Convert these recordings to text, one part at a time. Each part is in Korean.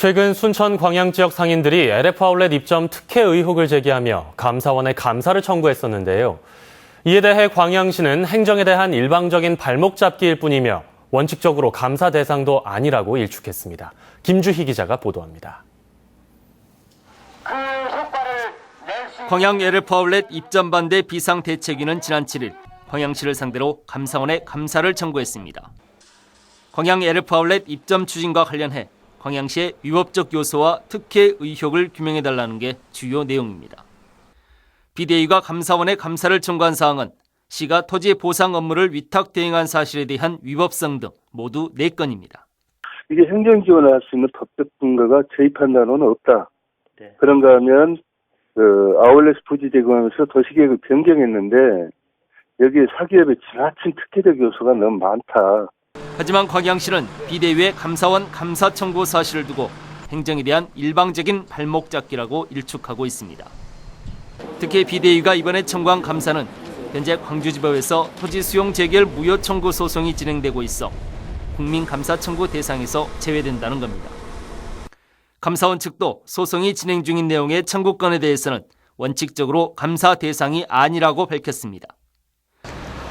최근 순천 광양 지역 상인들이 LF 아울렛 입점 특혜 의혹을 제기하며 감사원에 감사를 청구했었는데요. 이에 대해 광양시는 행정에 대한 일방적인 발목 잡기일 뿐이며 원칙적으로 감사 대상도 아니라고 일축했습니다. 김주희 기자가 보도합니다. 광양 LF 아울렛 입점 반대 비상대책위는 지난 7일 광양시를 상대로 감사원에 감사를 청구했습니다. 광양 LF 아울렛 입점 추진과 관련해 광양시의 위법적 요소와 특혜 의혹을 규명해달라는 게 주요 내용입니다. 비대위가 감사원에 감사를 청구한 사항은 시가 토지 보상 업무를 위탁 대행한 사실에 대한 위법성 등 모두 4건입니다. 이게 행정 지원을 할 수 있는 법적 근거가 저희 판단으로는 없다. 네. 그런가 하면 그 아울렛 부지 제공하면서 도시계획을 변경했는데 여기에 사기업의 지나친 특혜적 요소가 너무 많다. 하지만 광양시는 비대위의 감사원 감사 청구 사실을 두고 행정에 대한 일방적인 발목 잡기라고 일축하고 있습니다. 특히 비대위가 이번에 청구한 감사는 현재 광주지법에서 토지 수용 재결 무효 청구 소송이 진행되고 있어 국민 감사 청구 대상에서 제외된다는 겁니다. 감사원 측도 소송이 진행 중인 내용의 청구권에 대해서는 원칙적으로 감사 대상이 아니라고 밝혔습니다.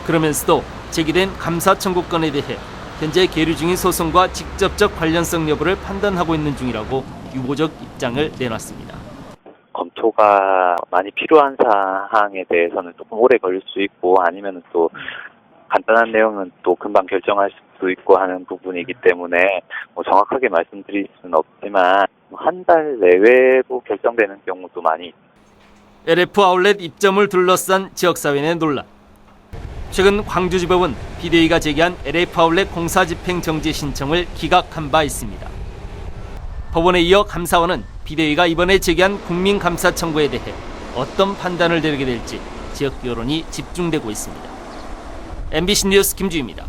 그러면서도 제기된 감사 청구권에 대해 현재 계류 중인 소송과 직접적 관련성 여부를 판단하고 있는 중이라고 유보적 입장을 내놨습니다. 검토가 많이 필요한 사항에 대해서는 조금 오래 걸릴 수 있고 아니면 또 간단한 내용은 또 금방 결정할 수도 있고 하는 부분이기 때문에 뭐 정확하게 말씀드릴 수는 없지만 한 달 내외로 결정되는 경우도 많이 LF 아울렛 입점을 둘러싼 지역사회 내 논란. 최근 광주지법은 비대위가 제기한 LF 아울렛 공사 집행 정지 신청을 기각한 바 있습니다. 법원에 이어 감사원은 비대위가 이번에 제기한 국민 감사 청구에 대해 어떤 판단을 내리게 될지 지역 여론이 집중되고 있습니다. MBC 뉴스 김주입니다.